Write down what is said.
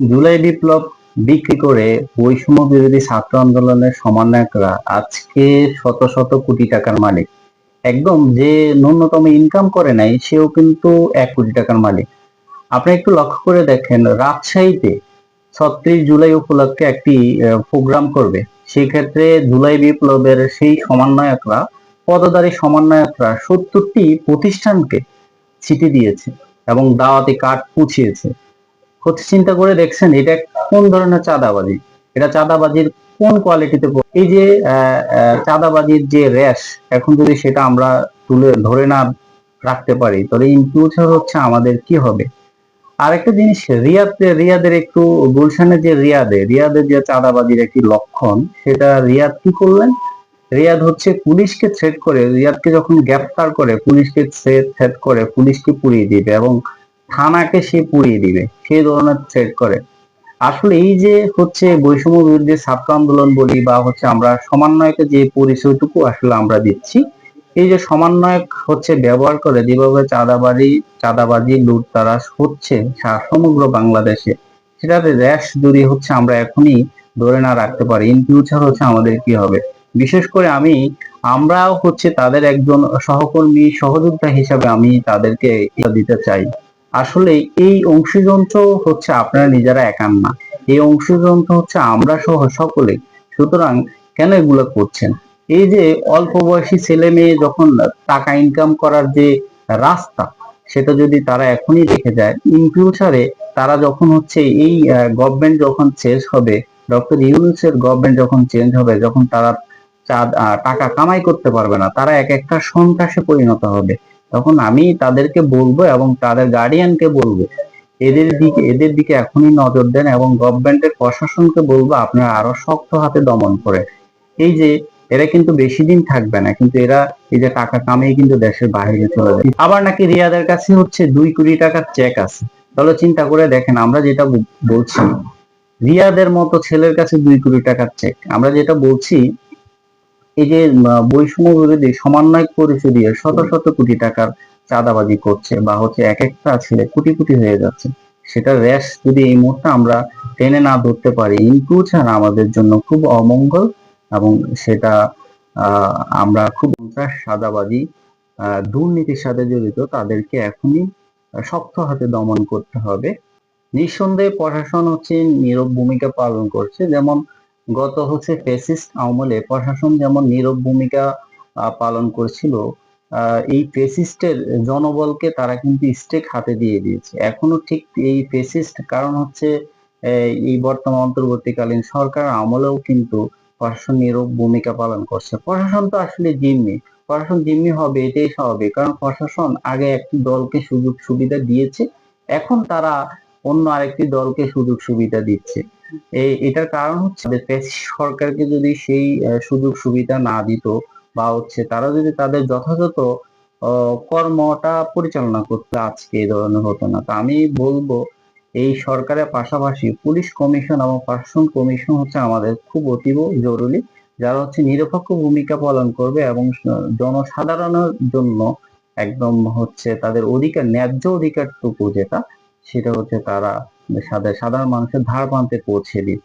জুলাই বিপ্লব বিক্রি করে বৈষম্য বিরোধী ছাত্র আন্দোলনের সমন্বয়করা আজকে শত শত কোটি টাকার মালিক। একদম যে ন্যূনতম ইনকাম করে নাই, সেও কিন্তু এক কোটি টাকার মালিক। আপনি একটু লক্ষ্য করে দেখেন, রাজশাহীতে ছত্রিশ জুলাই উপলক্ষে একটি প্রোগ্রাম করবে। সেই ক্ষেত্রে জুলাই বিপ্লবের সেই সমন্বয়করা, পদধারী সমন্বয়করা সত্তরটি প্রতিষ্ঠানকে চিঠি দিয়েছে এবং দাওয়াতি কার্ড পুছিয়েছে। হচ্ছে চিন্তা করে দেখছেন এটা কোন ধরনের চাঁদাবাজি? এটা চাঁদাবাজির কোন কোয়ালিটিতে এই যে চাঁদাবাজির যে র্যাশ এখন যদি সেটা আমরা তুলে ধরে না রাখতে পারি, তাহলে ইন ফিউচার হচ্ছে আমাদের কি হবে? আরেকটা জিনিস রিয়াদ রিয়াদের একটু গুলশানের যে রিয়াদে, রিয়াদের যে চাঁদাবাজির একটি লক্ষণ, সেটা রিয়াদ কি করলেন? রিয়াদ হচ্ছে পুলিশকে থ্রেট করে, রিয়াদকে যখন গ্রেফতার করে, পুলিশকে থ্রেট করে, পুলিশকে পুড়িয়ে দিবে এবং থানাকে সে পুড়িয়ে দিবে সেই ধরনের থ্রেট করে। আসলে এই যে হচ্ছে বৈষম্য বিরুদ্ধে ছাত্র আন্দোলন বলি বা হচ্ছে আমরা সমন্বয়কে যে পরিচয়টুকু আসলে আমরা দিচ্ছি, এই যে সমন্বয়ক হচ্ছে ব্যবহার করে যেভাবে চাঁদাবাজি চাঁদাবাজি, লুটতারাজ হচ্ছে সমগ্র বাংলাদেশে সেটার র্যাশ যদি হচ্ছে আমরা এখনই ধরে না রাখতে পারি ইন ফিউচার হচ্ছে আমাদের কি হবে? বিশেষ করে আমি, আমরাও হচ্ছে তাদের একজন সহকর্মী, সহযোদ্ধা হিসাবে আমি তাদেরকে দিতে চাই। আসলে এই অংশীযন্ত্র হচ্ছে আপনারা নিজেরা একান না। এই অংশীযন্ত্র হচ্ছে আমরা সহ সকলে। সুতরাং কেন এগুলো করছেন? এই যে অল্প বয়সী ছেলে মেয়ে যখন টাকা ইনকাম করার যে রাস্তা, সেটা যদি তারা এখনই দেখে যায় ইন ফিউচারে তারা যখন হচ্ছে এই গভর্নমেন্ট যখন চেঞ্জ হবে ডক্টর ইউনুসের গভর্নমেন্ট যখন চেঞ্জ হবে, যখন তারা টাকা কামাই করতে পারবে না, তারা এক একটা সন্ত্রাসে পরিণত হবে। তখন আমি তাদেরকে বলব এবং তাদের গার্ডিয়ানকে বলব। এদের দিকে এদের দিকে এখনই নজর দেন এবং গভর্নমেন্টের প্রশাসনকে বলব, আপনারা আরও শক্ত হাতে দমন করে। এই যে, এরা কিন্তু বেশি দিন থাকবে না, কিন্তু এরা এই যে টাকা কামিয়ে কিন্তু দেশের বাইরে চলে যায়। আবার নাকি রিয়াদের কাছে হচ্ছে দুই কোটি টাকার চেক আছে। তাহলে চিন্তা করে দেখেন, আমরা যেটা বলছি, রিয়াদের মতো ছেলের কাছে দুই কোটি টাকার চেক আমরা যেটা বলছি এই যে বৈষম্য বিরোধী সমন্বয় পরিচয় দিয়ে শত শত কোটি টাকার চাঁদাবাজি করছে বা হচ্ছে এক একটা ছেলে কোটি কোটি হয়ে যাচ্ছে। সেটা র্যাশ যদি এই মুহূর্তে আমরা টেনে না ধরতে পারি ইন ফিউচার আমাদের জন্য খুব অমঙ্গল এবং সেটা আমরা খুব সাদাবাজি দুর্নীতির সাথে জড়িত তাদেরকে এখনই শক্ত হাতে দমন করতে হবে। নিঃসন্দেহে প্রশাসন হচ্ছে নীরব ভূমিকা পালন করছে। যেমন গত হচ্ছে ফেসিস্ট আমলে প্রশাসন যেমন নীরব ভূমিকা পালন করছিল এই ফেসিস্টের জনবলকে তারা কিন্তু স্টেক হাতে দিয়ে দিয়েছে। এখনও ঠিক এই ফেসিস্ট কারণ হচ্ছে এই বর্তমান অন্তর্বর্তীকালীন সরকার আমলেও কিন্তু প্রশাসন নীরব ভূমিকা পালন করছে। প্রশাসন তো আসলে জিম্মি। প্রশাসন জিম্মি হবে, এটাই স্বাভাবিক। কারণ প্রশাসন আগে একটি দলকে সুযোগ সুবিধা দিয়েছে, এখন তারা অন্য আরেকটি দলকে সুযোগ সুবিধা দিচ্ছে। এটার কারণ হচ্ছে সরকারকে যদি সেই সুযোগ সুবিধা না দিত বা হচ্ছে তারা যদি তাদের যথাযথ কর্মটা পরিচালনা করতে, আজকে এই ধরনের হতো না। তো আমি বলব, এই সরকারের পাশাপাশি পুলিশ কমিশন এবং প্রশাসন কমিশন হচ্ছে আমাদের খুব অতীব জরুরি, যারা হচ্ছে নিরপেক্ষ ভূমিকা পালন করবে এবং জনসাধারণের জন্য একদম হচ্ছে তাদের অধিকার, ন্যায্য অধিকারটুকু যেটা, সেটা হচ্ছে তারা সাধারণ মানুষের ধার প্রান্তে পৌঁছে দিই।